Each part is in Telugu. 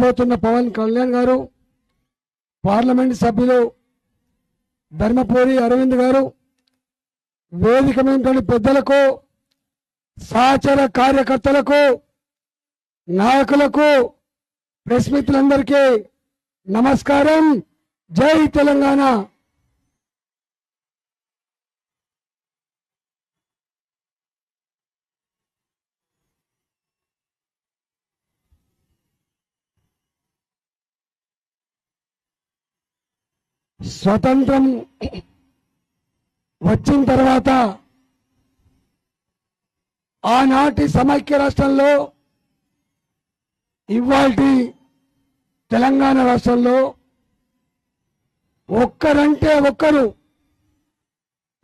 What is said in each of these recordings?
రాబోతున్న పవన్ కళ్యాణ్ గారు పార్లమెంట్ సభ్యులు ధర్మపురి అరవింద్ గారు వేదిక మీద పెద్దలకు సహచర కార్యకర్తలకు నాయకులకు ప్రెస్ మిత్రులందరికీ నమస్కారం. జై తెలంగాణ. స్వతంత్రం వచ్చిన తర్వాత ఆనాటి సమైక్య రాష్ట్రంలో ఇవాల్టి తెలంగాణ రాష్ట్రంలో ఒక్కరంటే ఒక్కరు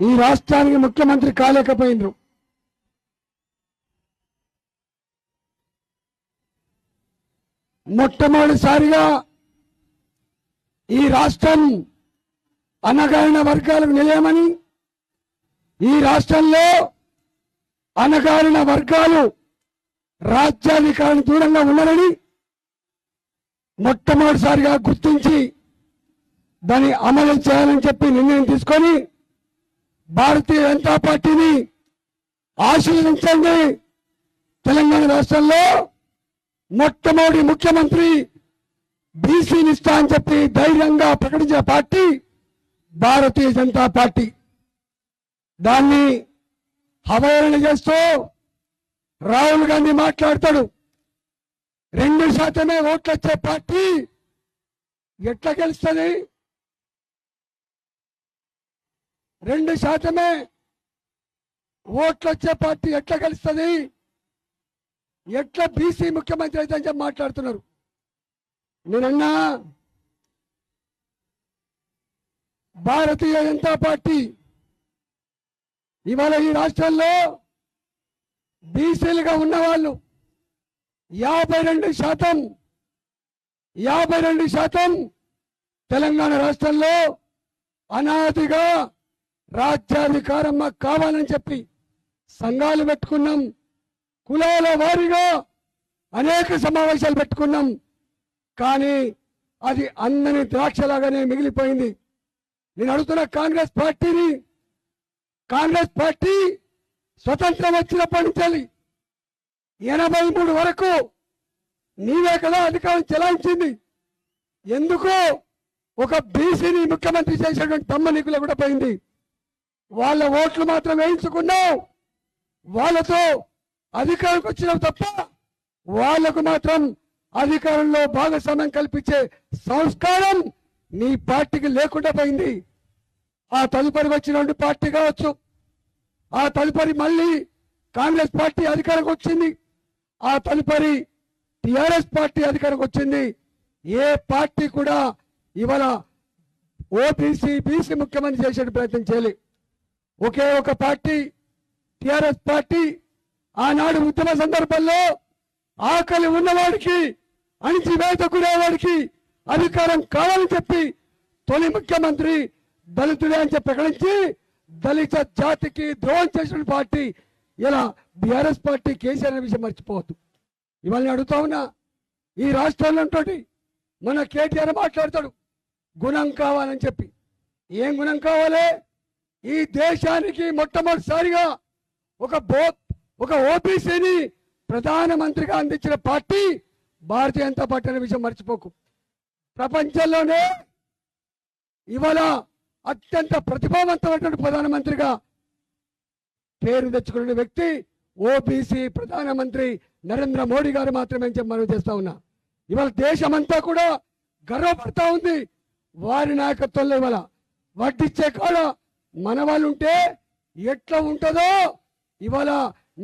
ఈ రాష్ట్రానికి ముఖ్యమంత్రి కాలేకపోయినరు. మొట్టమొదటిసారిగా ఈ రాష్ట్రం అనగారిన వర్గాలకు నిలయమని ఈ రాష్ట్రంలో అనగారిన వర్గాలు రాజ్యాధికారానికి దూరంగా ఉన్నారని మొట్టమొదటిసారిగా గుర్తించి దాన్ని అమలు చేయాలని చెప్పి నిర్ణయం తీసుకొని భారతీయ జనతా పార్టీని ఆశీర్వదించండి. తెలంగాణ రాష్ట్రంలో మొట్టమొదటి ముఖ్యమంత్రి బీసీని ఇస్తా అని చెప్పి ధైర్యంగా ప్రకటించిన పార్టీ భారతీయ జనతా పార్టీ. దాన్ని అవహేళన చేస్తూ రాహుల్ గాంధీ మాట్లాడతాడు. రెండు శాతమే ఓట్లు వచ్చే పార్టీ ఎట్లా గెలుస్తుంది? రెండు శాతమే ఓట్లు వచ్చే పార్టీ ఎట్లా గెలుస్తుంది? ఎట్లా బీసీ ముఖ్యమంత్రి అయితే అని చెప్పి మాట్లాడుతున్నారు? నేనన్నా భారతీయ జనతా పార్టీ ఇవాళ ఈ రాష్ట్రంలో బీసీలుగా ఉన్నవాళ్ళు యాభై రెండు శాతం యాభై రెండు శాతం తెలంగాణ రాష్ట్రంలో అనాదిగా రాజ్యాధికారం మాకు కావాలని చెప్పి సంఘాలు పెట్టుకున్నాం. కులాల వారిగా అనేక సమావేశాలు పెట్టుకున్నాం. కానీ అది అందని ద్రాక్షలాగానే మిగిలిపోయింది. నేను అడుగుతున్న కాంగ్రెస్ పార్టీని కాంగ్రెస్ పార్టీ స్వతంత్రం వచ్చినప్పటి నుంచి ఎనభై మూడు వరకు నీవే కదా అధికారం చెలాయించింది. ఎందుకు ఒక బీసీని ముఖ్యమంత్రి చేసేటువంటి తమ్మనీకులు కూడా పోయింది. వాళ్ళ ఓట్లు మాత్రం వేయించుకున్నావు. వాళ్ళతో అధికారంకి వచ్చినావు తప్ప వాళ్ళకు మాత్రం అధికారంలో భాగస్వామ్యం కల్పించే సంస్కారం నీ పార్టీకి లేకుండా పోయింది. ఆ తదుపరి వచ్చినటువంటి పార్టీ కావచ్చు. ఆ తదుపరి మళ్ళీ కాంగ్రెస్ పార్టీ అధికారంకి వచ్చింది. ఆ తదుపరి టిఆర్ఎస్ పార్టీ అధికారంకి వచ్చింది. ఏ పార్టీ కూడా ఇవాళ ఓబీసీ బీసీ ముఖ్యమంత్రి చేసే ప్రయత్నం చేయాలి. ఒకే ఒక పార్టీ టిఆర్ఎస్ పార్టీ ఆనాడు ఉద్యమ సందర్భంలో ఆకలి ఉన్నవాడికి అణిచివేత గురేవాడికి అధికారం కావాలని చెప్పి తొలి ముఖ్యమంత్రి దళితుడే అని చెప్పి ప్రకటించి దళిత జాతికి ద్రోహం చేసిన పార్టీ ఇలా బీఆర్ఎస్ పార్టీ కేసీఆర్ అనే విషయం మర్చిపోవద్దు. ఇవాళ అడుగుతా ఉన్నా ఈ రాష్ట్రంలో మన కేటీఆర్ మాట్లాడతాడు గుణం కావాలని చెప్పి. ఏం గుణం కావాలి? ఈ దేశానికి మొట్టమొదటిసారిగా ఒక బో ఒక ఓబీసీని ప్రధానమంత్రిగా అందించిన పార్టీ భారతీయ జనతా పార్టీ అనే విషయం మర్చిపోకు. ప్రపంచంలోనే ఇవాళ అత్యంత ప్రతిభావంతమైనటువంటి ప్రధానమంత్రిగా పేరు తెచ్చుకున్న వ్యక్తి ఓబీసీ ప్రధానమంత్రి నరేంద్ర మోడీ గారు మాత్రమే చెప్పి మనం చేస్తా ఉన్నా. ఇవాళ దేశమంతా కూడా గర్వపడతా ఉంది వారి నాయకత్వంలో ఇవాళ. వడ్డిచ్చే కాడ మన వాళ్ళు ఉంటే ఎట్లా ఉంటుందో ఇవాళ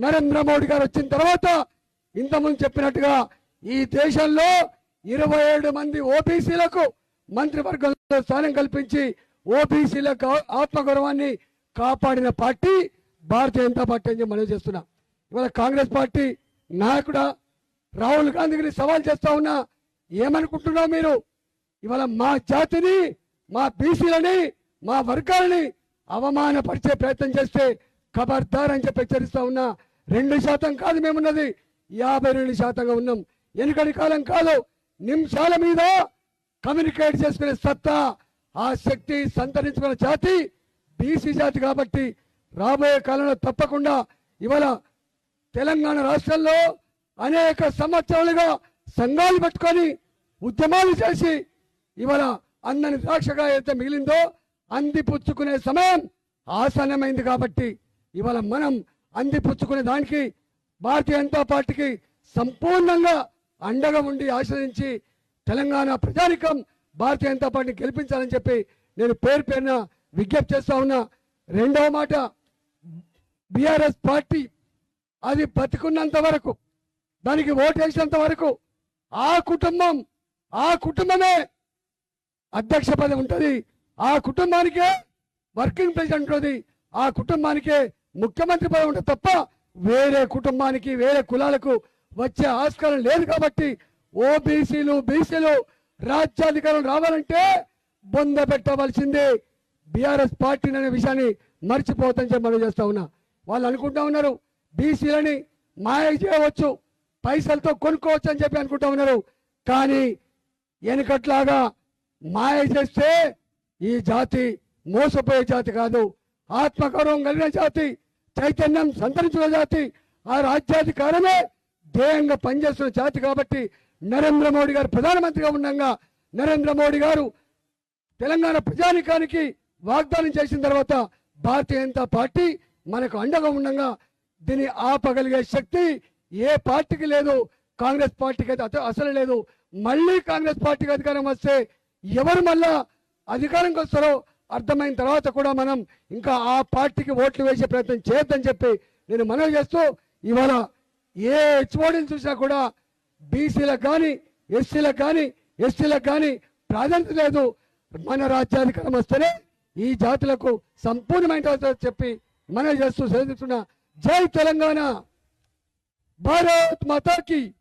నరేంద్ర మోడీ గారు వచ్చిన తర్వాత ఇంతకుముందు చెప్పినట్టుగా ఈ దేశంలో ఇరవై ఏడు మంది ఓబీసీలకు మంత్రివర్గంలో స్థానం కల్పించి ఓబీసీలకు ఆత్మగౌరవాన్ని కాపాడిన పార్టీ భారతీయ జనతా పార్టీ అని మనం చేస్తున్నా. ఇవాళ కాంగ్రెస్ పార్టీ నాయకుడా రాహుల్ గాంధీని సవాల్ చేస్తా ఉన్నా. ఏమనుకుంటున్నావు మీరు? ఇవాళ మా జాతిని మా బీసీలని మా వర్గాలని అవమానపరిచే ప్రయత్నం చేస్తే ఖబర్దార్ అని చెప్పి హెచ్చరిస్తా ఉన్నా. రెండు శాతం కాదు మేమున్నది యాభై రెండు శాతంగా ఉన్నాం. వెనుకటి కాలం కాదు నిమిషాల మీద కమ్యూనికేట్ చేసుకునే సత్తా ఆ శక్తి సంతరించుకున్న జాతి బీసీ జాతి కాబట్టి రాబోయే కాలంలో తప్పకుండా ఇవాళ తెలంగాణ రాష్ట్రంలో అనేక సంవత్సరాలుగా సంఘాలు పట్టుకొని ఉద్యమాలు చేసి ఇవాళ అన్నని ద్రాక్షగా అయితే మిగిలిందో అందిపుచ్చుకునే సమయం ఆసన్నమైంది కాబట్టి ఇవాళ మనం అందిపుచ్చుకునే దానికి భారతీయ జనతా పార్టీకి సంపూర్ణంగా అండగా ఉండి ఆశ్రయించి తెలంగాణ ప్రజానికం భారతీయ జనతా పార్టీని గెలిపించాలని చెప్పి నేను పేరు పేరున విజ్ఞప్తి చేస్తా ఉన్నా. రెండవ మాట బీఆర్ఎస్ పార్టీ అది బతికున్నంత వరకు దానికి ఓటేసినంత వరకు ఆ కుటుంబం ఆ కుటుంబమే అధ్యక్ష పదవి ఉంటుంది. ఆ కుటుంబానికే వర్కింగ్ ప్రెసిడెంట్ ఉంటుంది. ఆ కుటుంబానికే ముఖ్యమంత్రి పదవి ఉంటుంది తప్ప వేరే కుటుంబానికి వేరే కులాలకు వచ్చే ఆస్కారం లేదు కాబట్టి ఓబీసీలు బీసీలు రాజ్యాధికారం రావాలంటే బొంద పెట్టవలసిందే. బీఆర్ఎస్ పార్టీ అనే విషయాన్ని మర్చిపోతని చెప్పి మనం చేస్తా ఉన్నా. వాళ్ళు అనుకుంటా ఉన్నారు బీసీలని మాయ చేయవచ్చు పైసలతో కొనుక్కోవచ్చు అని చెప్పి అనుకుంటా ఉన్నారు. కానీ వెనుకట్లాగా మాయ చేస్తే ఈ జాతి మోసపోయే జాతి కాదు. ఆత్మగౌరవం కలిగిన జాతి చైతన్యం సంతరించిన జాతి ఆ రాజ్యాధికారమే ధ్యేయంగా పనిచేస్తున్న జాతి కాబట్టి నరేంద్ర మోడీ గారు ప్రధానమంత్రిగా ఉండగా నరేంద్ర మోడీ గారు తెలంగాణ ప్రజానికానికి వాగ్దానం చేసిన తర్వాత భారతీయ జనతా పార్టీ మనకు అండగా ఉండగా దీన్ని ఆపగలిగే శక్తి ఏ పార్టీకి లేదు కాంగ్రెస్ పార్టీకి అయితే అసలు లేదు. మళ్ళీ కాంగ్రెస్ పార్టీకి అధికారం వస్తే ఎవరు మళ్ళా అధికారంకి వస్తారో అర్థమైన తర్వాత కూడా మనం ఇంకా ఆ పార్టీకి ఓట్లు వేసే ప్రయత్నం చేయొద్దని చెప్పి నేను మనవి చేస్తూ ఇవాళ ఏ హెచ్ఓడిని చూసినా కూడా బీసీలకు కానీ ఎస్సీలకు కానీ ఎస్టీలకు కానీ ప్రాధాన్యత లేదు. మన రాజ్యాధికారం వస్తేనే ఈ జాతులకు సంపూర్ణమైన చెప్పి మనం చేస్తూ సెలవుతున్నా జై తెలంగాణ. భారత్ మాతాకి.